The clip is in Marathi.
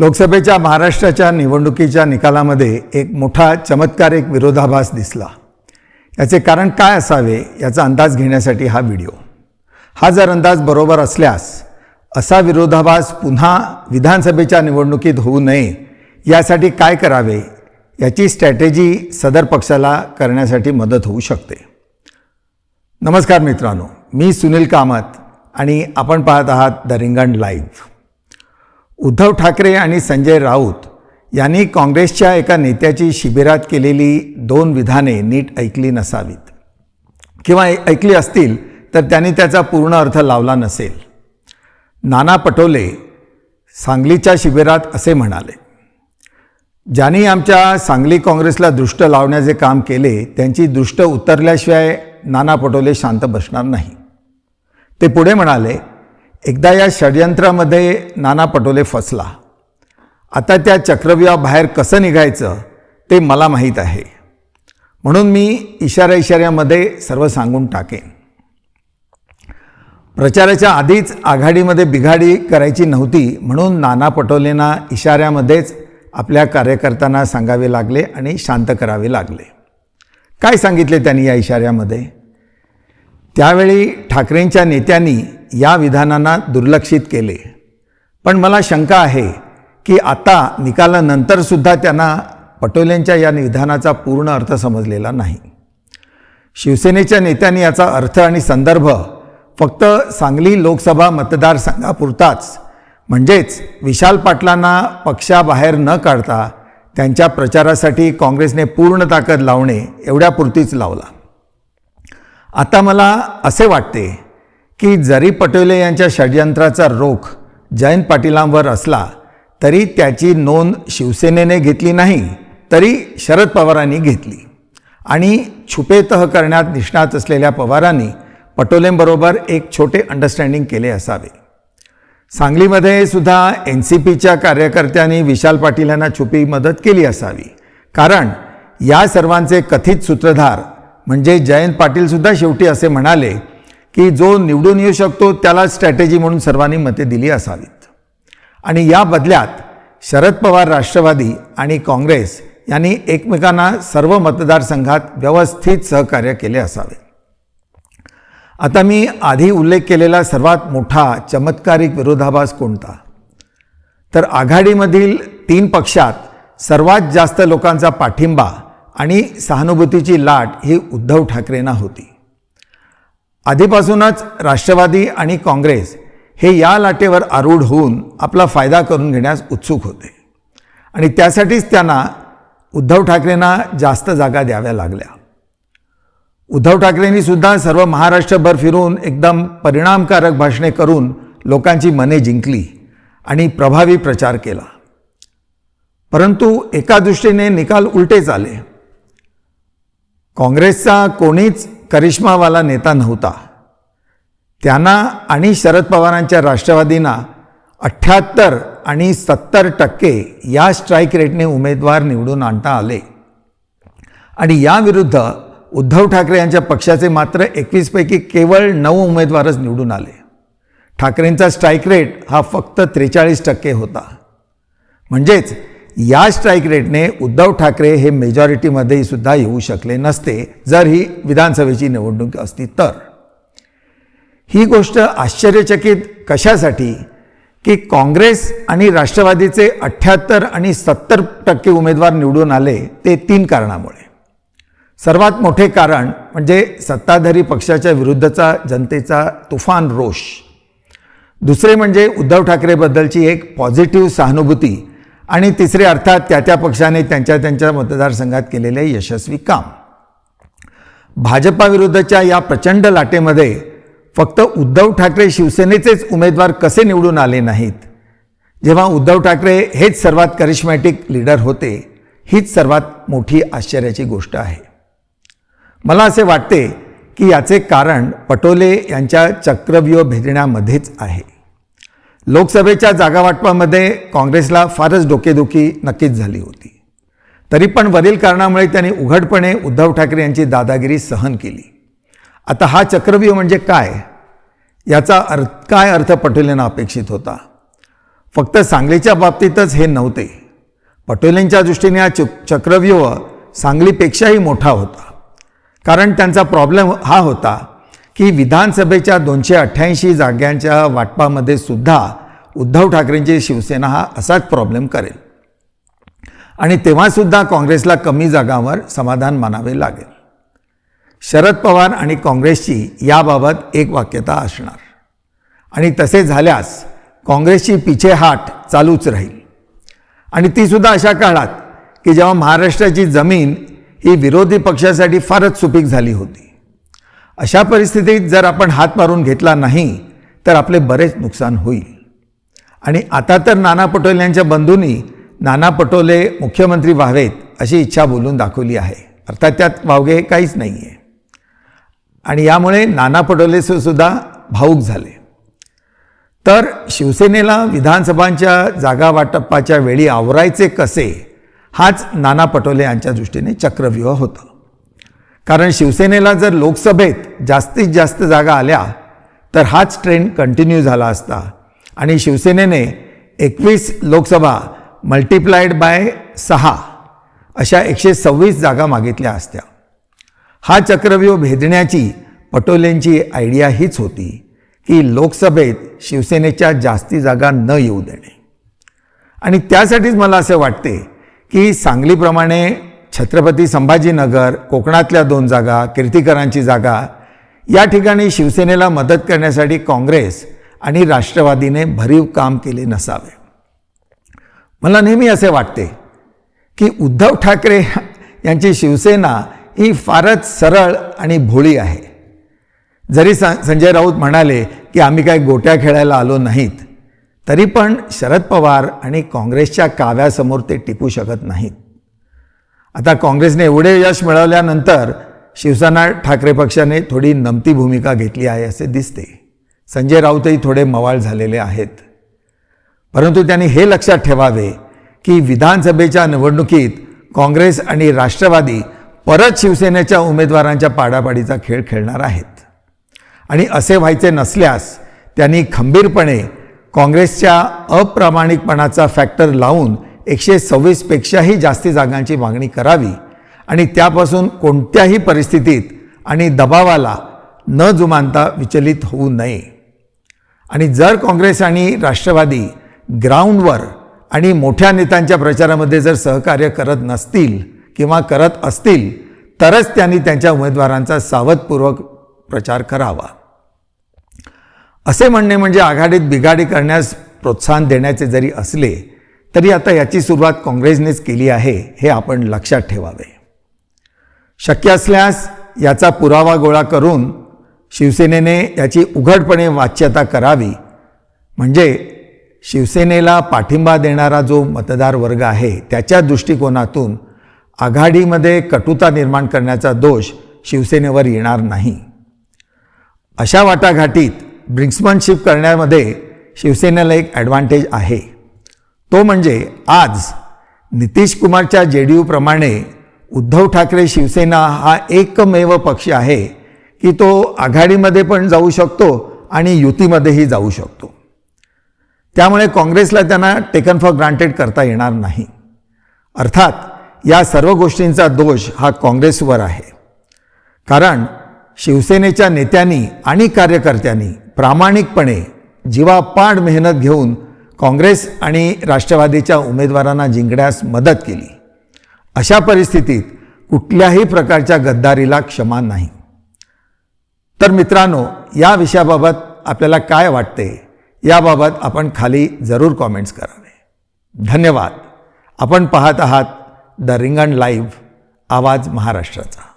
लोकसभेच्या महाराष्ट्राच्या निवडणुकीच्या निकालामध्ये एक मोठा चमत्कारिक विरोधाभास दिसला. याचे कारण काय असावे याचा अंदाज घेण्यासाठी हा व्हिडिओ. हा जर अंदाज बरोबर असल्यास असा विरोधाभास पुन्हा विधानसभेच्या निवडणुकीत होऊ नये यासाठी काय करावे याची स्ट्रॅटेजी सदर पक्षाला करण्यासाठी मदत होऊ शकते. नमस्कार मित्रांनो मी सुनील कामत आणि आपण पाहत आहात द रिंगण लाईव्ह. उद्धव ठाकरे आणि संजय राऊत यांनी काँग्रेसच्या एका नेत्याची शिबिरात केलेली दोन विधाने नीट ऐकली नसावीत. किंवा ऐकली असतील तर त्यांनी त्याचा पूर्ण अर्थ लावला नसेल. नाना पटोले सांगलीच्या शिबिरात असे म्हणाले ज्यांनी आमच्या सांगली काँग्रेसला दृष्ट लावण्याचे काम केले त्यांची दृष्ट उतरल्याशिवाय नाना पटोले शांत बसणार नाही. ते पुढे म्हणाले एकदा या षडयंत्रामध्ये नाना पटोले फसला. आता त्या चक्रव्यूहाबाहेर कसं निघायचं ते मला माहीत आहे. म्हणून मी इशारा इशाऱ्यामध्ये सर्व सांगून टाकेन. प्रचाराच्या आधीच आघाडीमध्ये बिघाडी करायची नव्हती म्हणून नाना पटोलेंना इशाऱ्यामध्येच आपल्या कार्यकर्त्यांना सांगावे लागले आणि शांत करावे लागले. काय सांगितले त्यांनी या इशाऱ्यामध्ये? त्यावेळी ठाकरेंच्या नेत्यांनी या विधानांना दुर्लक्षित केले. पण मला शंका आहे की आता निकालानंतरसुद्धा त्यांना पटोलेंच्या या विधानाचा पूर्ण अर्थ समजलेला नाही. शिवसेनेच्या नेत्यांनी याचा अर्थ आणि संदर्भ फक्त सांगली लोकसभा मतदारसंघापुरताच म्हणजेच विशाल पाटलांना पक्षाबाहेर न काढता त्यांच्या प्रचारासाठी काँग्रेसने पूर्ण ताकद लावणे एवढ्यापुरतीच लावला. आता मला असे वाटते की जरी पटोले यांच्या षडयंत्राचा रोख जयंत पाटीलांवर असला तरी त्याची नोंद शिवसेनेने घेतली नाही तरी शरद पवारांनी घेतली. आणि छुपेतह करण्यात निष्णात असलेल्या पवारांनी पटोलेंबरोबर एक छोटे अंडरस्टँडिंग केले असावे. सांगलीमध्ये सुद्धा एन सी पीच्या कार्यकर्त्यांनी विशाल पाटील यांना छुपी मदत केली असावी. कारण या सर्वांचे कथित सूत्रधार म्हणजे जयंत पाटीलसुद्धा शेवटी असे म्हणाले की जो निवडून येऊ शकतो त्याला स्ट्रॅटेजी म्हणून सर्वांनी मते दिली असावीत. आणि या बदल्यात शरद पवार राष्ट्रवादी आणि काँग्रेस यांनी एकमेकांना सर्व मतदारसंघात व्यवस्थित सहकार्य केले असावे. आता मी आधी उल्लेख केलेला सर्वात मोठा चमत्कारिक विरोधाभास कोणता? तर आघाडीमधील तीन पक्षात सर्वात जास्त लोकांचा पाठिंबा आणि सहानुभूतीची लाट ही उद्धव ठाकरेंना होती. आधीपासूनच राष्ट्रवादी आणि काँग्रेस हे या लाटेवर आरूढ होऊन आपला फायदा करून घेण्यास उत्सुक होते. आणि त्यासाठीच त्यांना उद्धव ठाकरेंना जास्त जागा द्याव्या लागल्या. उद्धव ठाकरेंनी सुद्धा सर्व महाराष्ट्रभर फिरून एकदम परिणामकारक भाषणे करून लोकांची मने जिंकली आणि प्रभावी प्रचार केला. परंतु एका दृष्टीने निकाल उलटेच आले. काँग्रेसचा कोणीच करिश्मावाला नेता नव्हता. त्यांना आणि शरद पवारांच्या राष्ट्रवादींना अठ्ठ्याहत्तर आणि सत्तर टक्के या स्ट्राईक रेटने उमेदवार निवडून आणता आले. आणि याविरुद्ध उद्धव ठाकरे यांच्या पक्षाचे मात्र एकवीसपैकी केवळ नऊ उमेदवारच निवडून आले. ठाकरेंचा स्ट्राईक रेट हा फक्त त्रेचाळीस टक्के होता. म्हणजेच या स्ट्राईक रेटने उद्धव ठाकरे हे मेजॉरिटीमध्ये सुद्धा येऊ शकले नसते जर ही विधानसभेची निवडणूक असती तर. ही गोष्ट आश्चर्यचकित कशासाठी? की काँग्रेस आणि राष्ट्रवादीचे अठ्ठ्याहत्तर आणि सत्तर टक्के उमेदवार निवडून आले ते तीन कारणामुळे. सर्वात मोठे कारण म्हणजे सत्ताधारी पक्षाच्या विरुद्धचा जनतेचा तुफान रोष. दुसरे म्हणजे उद्धव ठाकरेबद्दलची एक पॉझिटिव्ह सहानुभूती आणि तिसरे अर्थात त्या त्या पक्षाने त्यांच्या त्यांच्या मतदारसंघात केलेले यशस्वी काम. भाजपाविरुद्धच्या या प्रचंड लाटेमध्ये फक्त उद्धव ठाकरे शिवसेनेचेच उमेदवार कसे निवडून आले नाहीत? जेव्हा उद्धव ठाकरे हेच सर्वात करिश्मॅटिक लीडर होते हीच सर्वात मोठी आश्चर्याची गोष्ट आहे. मला असे वाटते की याचे कारण पटोले यांच्या चक्रव्यूह भेदण्यामध्येच आहे. लोकसभेच्या जागावाटपामध्ये काँग्रेसला फारच डोकेदुखी नक्कीच झाली होती. तरी पण वरील कारणामुळे त्यांनी उघडपणे उद्धव ठाकरे यांची दादागिरी सहन केली. आता हा चक्रव्यूह म्हणजे काय? याचा अर्थ काय अर्थ पटोलेंना अपेक्षित होता? फक्त सांगलीच्या बाबतीतच हे नव्हते. पटोलेंच्या दृष्टीने हा चु चक्रव्यूह सांगलीपेक्षाही मोठा होता. कारण त्यांचा प्रॉब्लेम हा होता की विधानसभेच्या दोनशे अठ्ठ्याऐंशी जाग्यांच्या वाटपामध्ये सुद्धा उद्धव ठाकरेंची शिवसेना हा असाच प्रॉब्लेम करेल. आणि तेव्हासुद्धा काँग्रेसला कमी जागांवर समाधान मानावे लागेल. शरद पवार आणि काँग्रेसची याबाबत एक वाक्यता असणार. आणि तसे झाल्यास काँग्रेसची पिछेहाट चालूच राहील. आणि तीसुद्धा अशा काळात की जेव्हा महाराष्ट्राची जमीन ही विरोधी पक्षासाठी फारच सुपीक झाली होती. अशा परिस्थितीत जर आपण हात मारून घेतला नाही तर आपले बरेच नुकसान होईल. आणि आता तर नाना पटोले यांच्या बंधूंनी नाना पटोले मुख्यमंत्री व्हावेत अशी इच्छा बोलून दाखवली आहे. अर्थात त्यात वावगे काहीच नाही आहे आणि यामुळे नाना पटोले सुद्धा भाऊक झाले. तर शिवसेनेला विधानसभांच्या जागा वाटपाच्या वेळी आवरायचे कसे हाच नाना पटोले यांच्या दृष्टीने चक्रव्यूह होतं. कारण शिवसेनेला जर लोकसभेत जास्तीत जास्त जागा आल्या तर हाच ट्रेंड कंटिन्यू झाला असता. आणि शिवसेनेने एकवीस लोकसभा मल्टिप्लायड बाय सहा अशा एकशे सव्वीस जागा मागितल्या असत्या. हा चक्रव्यूह भेदण्याची पटोलेंची आयडिया हीच होती की लोकसभेत शिवसेनेच्या जास्ती जागा न येऊ देणे. आणि त्यासाठीच मला असे वाटते की सांगलीप्रमाणे छत्रपती संभाजीनगर कोकणातल्या दोन जागा कीर्तिकरांची जागा या ठिकाणी शिवसेनेला मदत करण्यासाठी काँग्रेस आणि राष्ट्रवादीने भरीव काम केले नसावे. मला नेहमी असे वाटते की उद्धव ठाकरे यांची शिवसेना ही फारच सरळ आणि भोळी आहे. जरी संजय राऊत म्हणाले की आम्ही काय गोट्या खेळायला आलो नाहीत तरी पण शरद पवार आणि काँग्रेसच्या काव्यासमोर ते टिकू शकत नाहीत. आता काँग्रेसने एवढे यश मिळवल्यानंतर शिवसेना ठाकरे पक्षाने थोडी नमती भूमिका घेतली आहे असे दिसते. संजय राऊतही थोडे मवाळ झालेले आहेत. परंतु त्यांनी हे लक्षात ठेवावे की विधानसभेच्या निवडणुकीत काँग्रेस आणि राष्ट्रवादी परत शिवसेनेच्या उमेदवारांच्या पाडापाडीचा खेळ खेळणार आहेत. आणि असे व्हायचे नसल्यास त्यांनी खंबीरपणे काँग्रेसच्या अप्रामाणिकपणाचा फॅक्टर लावून एकशे सव्वीसपेक्षाही जास्ती जागांची मागणी करावी आणि त्यापासून कोणत्याही परिस्थितीत आणि दबावाला न जुमानता विचलित होऊ नये. आणि जर काँग्रेस आणि राष्ट्रवादी ग्राउंडवर आणि मोठ्या नेत्यांच्या प्रचारामध्ये जर सहकार्य करत नसतील किंवा करत असतील तरच त्यांनी त्यांच्या उमेदवारांचा सावधपूर्वक प्रचार करावा. असे म्हणणे म्हणजे आघाडीत बिघाडी करण्यास प्रोत्साहन देण्याचे जरी असले तरी आता याची सुरुवात काँग्रेसनेच केली आहे हे आपण लक्षात ठेवावे. शक्य असल्यास याचा पुरावा गोळा करून शिवसेनेने याची उघडपणे वाच्यता करावी. म्हणजे शिवसेनेला पाठिंबा देणारा जो मतदार वर्ग आहे त्याच्या दृष्टिकोनातून आघाडीमध्ये कटुता निर्माण करण्याचा दोष शिवसेनेवर येणार नाही. अशा वाटाघाटीत ब्रिंक्समनशिप करण्यामध्ये शिवसेनेला एक ॲडव्हान्टेज आहे. तो म्हणजे आज नितीश कुमारच्या जे डी यूप्रमाणे उद्धव ठाकरे शिवसेना हा एकमेव पक्ष आहे की तो आघाडीमध्ये पण जाऊ शकतो आणि युतीमध्येही जाऊ शकतो. त्यामुळे काँग्रेसला त्यांना टेकन फॉर ग्रांटेड करता येणार नाही. अर्थात या सर्व गोष्टींचा दोष हा काँग्रेसवर आहे. कारण शिवसेनेच्या नेत्यांनी आणि कार्यकर्त्यांनी प्रामाणिकपणे जीवापाड मेहनत घेऊन काँग्रेस आणि राष्ट्रवादीच्या उमेदवारांना जिंकण्यास मदत केली. अशा परिस्थितीत कुठल्याही प्रकारच्या गद्दारीला क्षमा नाही. तर मित्रांनो या विषयाबाबत आपल्याला काय वाटते याबाबत आपण खाली जरूर कॉमेंट्स करावे. धन्यवाद. आपण पाहत आहात द रिंगण लाईव्ह आवाज महाराष्ट्राचा.